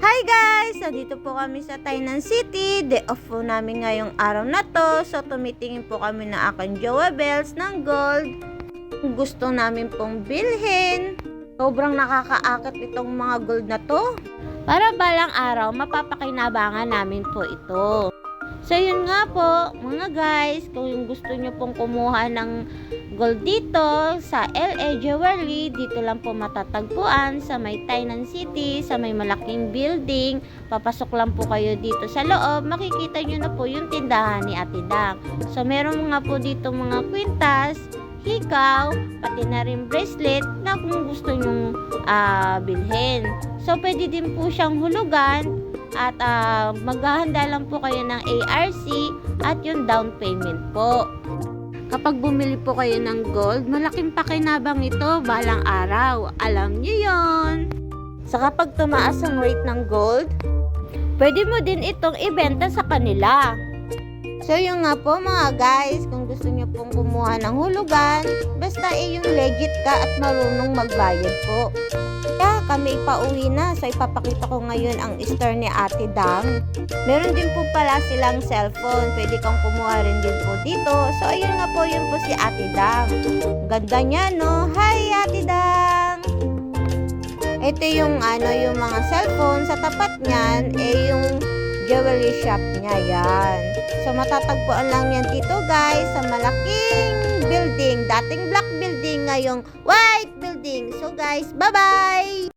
Hi guys! Nandito po kami sa Tainan City. Day off po namin ngayong araw na to. So tumitingin po kami ng aking Jowa Bells ng gold. Gusto namin pong bilhin. Sobrang nakakaakit itong mga gold na to. Para balang araw, mapapakinabangan namin po ito. So yun nga po, mga guys, kung gusto nyo pong kumuha ng gold dito sa LA Jewelry, dito lang po matatagpuan sa may Tainan City, sa may malaking building. Papasok lang po kayo dito sa loob, makikita nyo na po yung tindahan ni Ate Dang. So meron nga po dito mga kwintas, hikaw, pati na rin bracelet na kung gusto nyong ah, bilhin. So pwede din po siyang hulugan at ah, maghahanda lang po kayo ng ARC at yung down payment po. Kapag bumili po kayo ng gold, malaking pakinabang ito balang araw. Alam niyo yon. Sa kapag tumaas ang rate ng gold, pwede mo din itong ibenta sa kanila. So yung nga po mga guys, kung gusto niyo pong kumuha ng hulugan, basta eh yung legit ka at marunong magbayad po. Kaya kami pauwi na. So ipapakita ko ngayon ang store ni Ate Dang. Meron din po pala silang cellphone. Pwede kang kumuha rin din po dito. So ayun nga po, yun po si Ate Dang. Ganda niya no. Hi Ate Dang! Ito yung ano, yung mga cellphone. Sa tapat niyan, eh yung jewelry shop niya yan. So matatagpuan lang yan dito guys sa malaking building. Dating black building, ngayong white building. So guys, bye-bye!